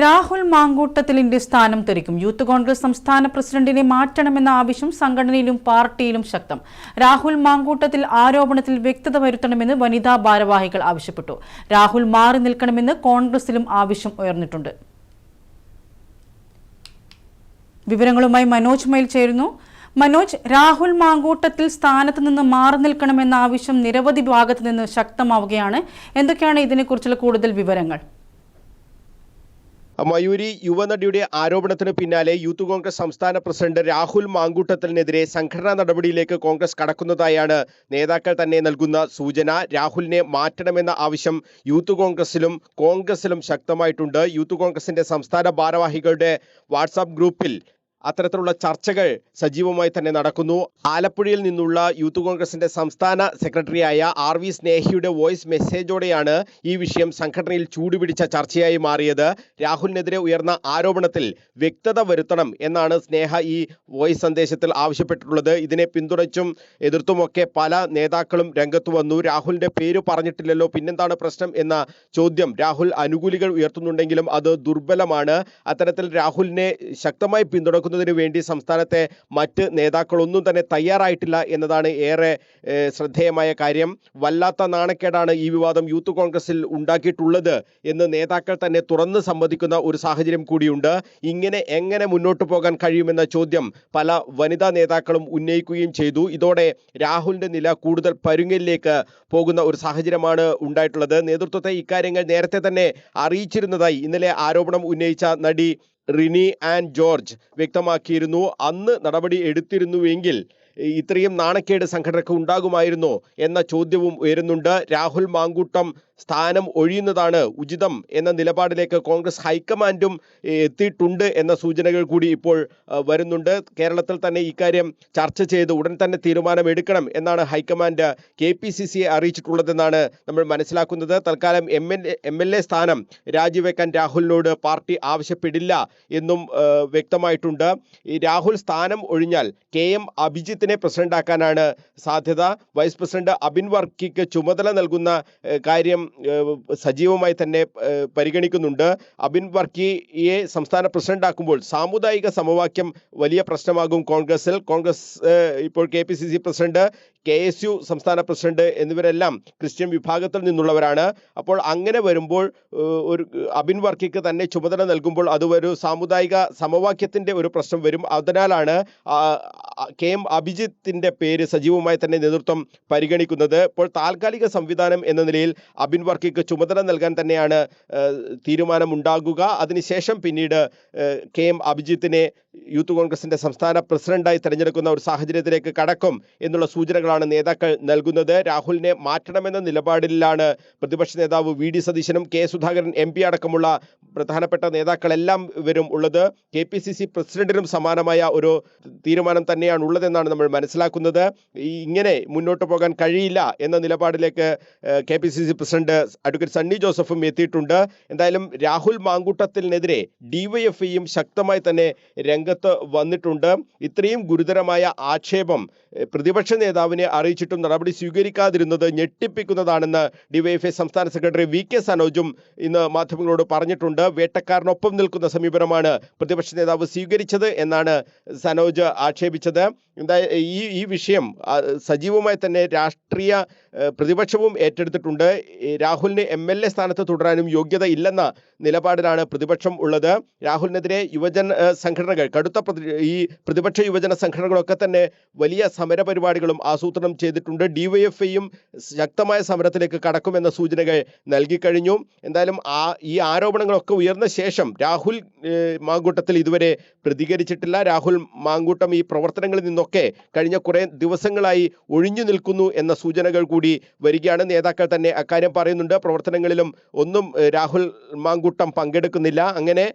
രാഹുൽ മാങ്കൂട്ടത്തിലിന്റെ സ്ഥാനം തെറിക്കും. യൂത്ത് കോൺഗ്രസ് സംസ്ഥാന പ്രസിഡന്റിനെ മാറ്റണമെന്ന ആവശ്യം സംഘടനയിലും പാർട്ടിയിലും ശക്തം. രാഹുൽ മാങ്കൂട്ടത്തിൽ ആരോപണത്തിൽ വ്യക്തത വരുത്തണമെന്ന് വനിതാ ഭാരവാഹികൾ ആവശ്യപ്പെട്ടു. രാഹുൽ മാറി നിൽക്കണമെന്ന് കോൺഗ്രസിലും ആവശ്യം ഉയർന്നിട്ടുണ്ട്. വിവരങ്ങളുമായി മനോജ് മയിൽ ചേരുന്നു. മനോജ് രാഹുൽ മാങ്കൂട്ടത്തിൽ സ്ഥാനത്ത് നിന്ന് മാറി നിൽക്കണമെന്ന ആവശ്യം നിരവധി ഭാഗത്തു നിന്ന് ശക്തമാവുകയാണ്. എന്തൊക്കെയാണ് ഇതിനെക്കുറിച്ചുള്ള കൂടുതൽ വിവരങ്ങൾ? മയൂരി യുവനടിയുടെ ആരോപണത്തിന് പിന്നാലെ യൂത്ത് കോൺഗ്രസ് സംസ്ഥാന പ്രസിഡന്റ് രാഹുൽ മാങ്കൂട്ടത്തിനെതിരെ സംഘടനാ നടപടിയിലേക്ക് കോൺഗ്രസ് കടക്കുന്നതായാണ് നേതാക്കൾ തന്നെ നൽകുന്ന സൂചന. രാഹുലിനെ മാറ്റണമെന്ന ആവശ്യം യൂത്ത് കോൺഗ്രസിലും കോൺഗ്രസിലും ശക്തമായിട്ടുണ്ട്. യൂത്ത് കോൺഗ്രസിന്റെ സംസ്ഥാന ഭാരവാഹികളുടെ വാട്സാപ്പ് ഗ്രൂപ്പിൽ അത്തരത്തിലുള്ള ചർച്ചകൾ സജീവമായി തന്നെ നടക്കുന്നു. ആലപ്പുഴയിൽ നിന്നുള്ള യൂത്ത് കോൺഗ്രസിന്റെ സംസ്ഥാന സെക്രട്ടറിയായ ആർ വി സ്നേഹിയുടെ വോയിസ് മെസ്സേജോടെയാണ് ഈ വിഷയം സംഘടനയിൽ ചൂടുപിടിച്ച ചർച്ചയായി മാറിയത്. രാഹുലിനെതിരെ ഉയർന്ന ആരോപണത്തിൽ വ്യക്തത വരുത്തണം എന്നാണ് സ്നേഹ ഈ വോയിസ് സന്ദേശത്തിൽ ആവശ്യപ്പെട്ടിട്ടുള്ളത്. ഇതിനെ പിന്തുണച്ചും എതിർത്തുമൊക്കെ പല നേതാക്കളും രംഗത്ത് വന്നു. രാഹുലിന്റെ പേര് പറഞ്ഞിട്ടില്ലല്ലോ പിന്നെന്താണ് പ്രശ്നം എന്ന ചോദ്യം രാഹുൽ അനുകൂലികൾ ഉയർത്തുന്നുണ്ടെങ്കിലും അത് ദുർബലമാണ്. അത്തരത്തിൽ രാഹുലിനെ ശക്തമായി പിന്തുണക്കുന്നതിന് വേണ്ടി സംസ്ഥാനത്തെ മറ്റ് നേതാക്കളൊന്നും തന്നെ തയ്യാറായിട്ടില്ല എന്നതാണ് ഏറെ ശ്രദ്ധേയമായ കാര്യം. വല്ലാത്ത നാണക്കേടാണ് ഈ വിവാദം യൂത്ത് കോൺഗ്രസിൽ ഉണ്ടാക്കിയിട്ടുള്ളത് എന്ന് നേതാക്കൾ തന്നെ തുറന്ന് സമ്മതിക്കുന്ന ഒരു സാഹചര്യം കൂടിയുണ്ട്. ഇങ്ങനെ എങ്ങനെ മുന്നോട്ട് പോകാൻ കഴിയുമെന്ന ചോദ്യം പല വനിതാ നേതാക്കളും ഉന്നയിക്കുകയും ചെയ്തു. ഇതോടെ രാഹുലിന്റെ നില കൂടുതൽ പരുങ്ങലിലേക്ക് പോകുന്ന ഒരു സാഹചര്യമാണ് ഉണ്ടായിട്ടുള്ളത്. നേതൃത്വത്തെ ഇക്കാര്യങ്ങൾ നേരത്തെ തന്നെ അറിയിച്ചിരുന്നതായി ഇന്നലെ ആരോപണം ഉന്നയിച്ച നടി റിനി ആൻഡ് ജോർജ് വ്യക്തമാക്കിയിരുന്നു. അന്ന് നടപടി എടുത്തിരുന്നുവെങ്കിൽ ഇത്രയും നാണക്കേട് സംഘടനക്ക് ഉണ്ടാകുമായിരുന്നോ എന്ന ചോദ്യവും ഉയരുന്നുണ്ട്. രാഹുൽ മാങ്കൂട്ടം സ്ഥാനം ഒഴിയുന്നതാണ് ഉചിതം എന്ന നിലപാടിലേക്ക് കോൺഗ്രസ് ഹൈക്കമാൻഡും എത്തിയിട്ടുണ്ട് എന്ന സൂചനകൾ കൂടി ഇപ്പോൾ വരുന്നുണ്ട്. കേരളത്തിൽ തന്നെ ഇക്കാര്യം ചർച്ച ചെയ്ത് ഉടൻ തന്നെ തീരുമാനമെടുക്കണം എന്നാണ് ഹൈക്കമാൻഡ് കെ പി സി സിയെ അറിയിച്ചിട്ടുള്ളതെന്നാണ് നമ്മൾ മനസ്സിലാക്കുന്നത്. തൽക്കാലം M L M L A സ്ഥാനം രാജിവെക്കാൻ രാഹുലിനോട് പാർട്ടി ആവശ്യപ്പെടില്ല എന്നും വ്യക്തമായിട്ടുണ്ട്. രാഹുൽ സ്ഥാനം ഒഴിഞ്ഞാൽ കെ എം അഭിജിത്തിനെ പ്രസിഡന്റാക്കാനാണ് സാധ്യത. വൈസ് പ്രസിഡന്റ് അബിൻ വർക്കിക്ക് ചുമതല നൽകുന്ന കാര്യം സജീവമായി തന്നെ പരിഗണിക്കുന്നുണ്ട്. അബിൻ വർക്കിയെ സംസ്ഥാന പ്രസിഡന്റാക്കുമ്പോൾ സാമുദായിക സമവാക്യം വലിയ പ്രശ്നമാകും കോൺഗ്രസിൽ കോൺഗ്രസ് ഇപ്പോൾ K P C C president K S U സംസ്ഥാന പ്രസിഡന്റ് എന്നിവരെല്ലാം ക്രിസ്ത്യൻ വിഭാഗത്തിൽ നിന്നുള്ളവരാണ്. അപ്പോൾ അങ്ങനെ വരുമ്പോൾ ഒരു അബിൻ വർക്കിക്ക് തന്നെ ചുമതല നൽകുമ്പോൾ അത് ഒരു സാമുദായിക സമവാക്യത്തിന്റെ ഒരു പ്രശ്നം വരും. അതിനാലാണ് കെ എം അഭിജിത്തിന്റെ പേര് സജീവമായി തന്നെ നേതൃത്വം പരിഗണിക്കുന്നത്. ഇപ്പോൾ താൽക്കാലിക സംവിധാനം എന്ന നിലയിൽ അബിൻ വർക്കിക്ക് ചുമതല നൽകാൻ തന്നെയാണ് തീരുമാനമുണ്ടാകുക. അതിനുശേഷം പിന്നീട് കെ എം അഭിജിത്തിനെ യൂത്ത് കോൺഗ്രസിന്റെ സംസ്ഥാന പ്രസിഡന്റായി തിരഞ്ഞെടുക്കുന്ന ഒരു സാഹചര്യത്തിലേക്ക് കടക്കും എന്നുള്ള സൂചനകളാണ് നേതാക്കൾ നൽകുന്നത്. രാഹുലിനെ മാറ്റണമെന്ന നിലപാടിലാണ് പ്രതിപക്ഷ നേതാവ് വി ഡി സതീശനും കെ സുധാകരൻ എം അടക്കമുള്ള പ്രധാനപ്പെട്ട നേതാക്കളെല്ലാം ഇവരും ഉള്ളത്. കെ പി സി സി പ്രസിഡന്റിനും സമാനമായ ഒരു തീരുമാനം തന്നെയാണ് ഉള്ളതെന്നാണ് നമ്മൾ മനസ്സിലാക്കുന്നത്. ഇങ്ങനെ മുന്നോട്ട് പോകാൻ കഴിയില്ല എന്ന നിലപാടിലേക്ക് K P C C president advocate Sunny ജോസഫും എത്തിയിട്ടുണ്ട്. എന്തായാലും രാഹുൽ മാങ്കൂട്ടത്തിനെതിരെ ഡിവൈഎഫ്ഐയും ശക്തമായി തന്നെ രംഗത്ത് വന്നിട്ടുണ്ട്. ഇത്രയും ഗുരുതരമായ ആക്ഷേപം പ്രതിപക്ഷ നേതാവിനെ അറിയിച്ചിട്ടും നടപടി സ്വീകരിക്കാതിരുന്നത് ഞെട്ടിപ്പിക്കുന്നതാണെന്ന് ഡിവൈഎഫ്ഐ സംസ്ഥാന സെക്രട്ടറി വി കെ സനോജും ഇന്ന് മാധ്യമങ്ങളോട് പറഞ്ഞിട്ടുണ്ട്. വേട്ടക്കാരനൊപ്പം നിൽക്കുന്ന സമീപനമാണ് പ്രതിപക്ഷ നേതാവ് സ്വീകരിച്ചത് എന്നാണ് സനോജ് ആക്ഷേപിച്ചത്. എന്താ ഈ ഈ വിഷയം സജീവമായി തന്നെ രാഷ്ട്രീയ പ്രതിപക്ഷവും ഏറ്റെടുത്തിട്ടുണ്ട്. രാഹുലിന് എം എൽ എ സ്ഥാനത്ത് തുടരാനും യോഗ്യത ഇല്ലെന്ന നിലപാടിലാണ് പ്രതിപക്ഷം ഉള്ളത്. രാഹുലിനെതിരെ യുവജന സംഘടനകൾ കടുത്ത ഈ പ്രതിപക്ഷ യുവജന സംഘടനകളൊക്കെ തന്നെ വലിയ സമരപരിപാടികളും ആസൂത്രണം ചെയ്തിട്ടുണ്ട്. ഡിവൈഎഫ്ഐയും ശക്തമായ സമരത്തിലേക്ക് കടക്കുമെന്ന സൂചനകൾ നൽകിക്കഴിഞ്ഞു. എന്തായാലും ആ ഈ ആരോപണങ്ങളൊക്കെ ഉയർന്ന ശേഷം രാഹുൽ മാങ്കൂട്ടത്തിൽ ഇതുവരെ പ്രതികരിച്ചിട്ടില്ല. രാഹുൽ മാങ്കൂട്ടം ഈ പ്രവർത്തനങ്ങളിൽ നിന്നൊക്കെ കഴിഞ്ഞ കുറേ ദിവസങ്ങളായി ഒഴിഞ്ഞു നിൽക്കുന്നു എന്ന സൂചനകൾ കൂടി വരികയാണ്. നേതാക്കൾ തന്നെ അക്കാര്യം പറയുന്നുണ്ട്. പ്രവർത്തനങ്ങളിലും ഒന്നും രാഹുൽ മാങ്കൂട്ടം പങ്കെടുക്കുന്നില്ല. അങ്ങനെ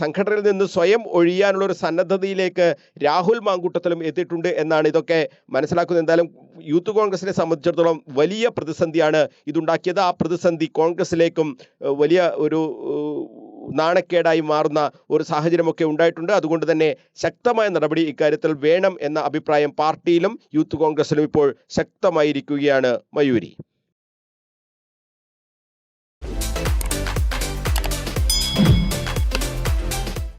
സംഘടനയിൽ നിന്ന് സ്വയം ഒഴിയാനുള്ള ഒരു സന്നദ്ധതയിലേക്ക് രാഹുൽ മാങ്കൂട്ടത്തിലും എത്തിയിട്ടുണ്ട് എന്നാണ് ഇതൊക്കെ മനസ്സിലാക്കുന്നത്. എന്തായാലും യൂത്ത് കോൺഗ്രസിനെ സംബന്ധിച്ചിടത്തോളം വലിയ പ്രതിസന്ധിയാണ് ഇതുണ്ടാക്കിയത്. ആ പ്രതിസന്ധി കോൺഗ്രസിലേക്കും വലിയ ഒരു നാണക്കേടായി മാറുന്ന ഒരു സാഹചര്യമൊക്കെ ഉണ്ടായിട്ടുണ്ട്. അതുകൊണ്ട് തന്നെ ശക്തമായ നടപടി ഇക്കാര്യത്തിൽ വേണം എന്ന അഭിപ്രായം പാർട്ടിയിലും യൂത്ത് കോൺഗ്രസിലും ഇപ്പോൾ ശക്തമായിരിക്കുകയാണ് മയൂരി.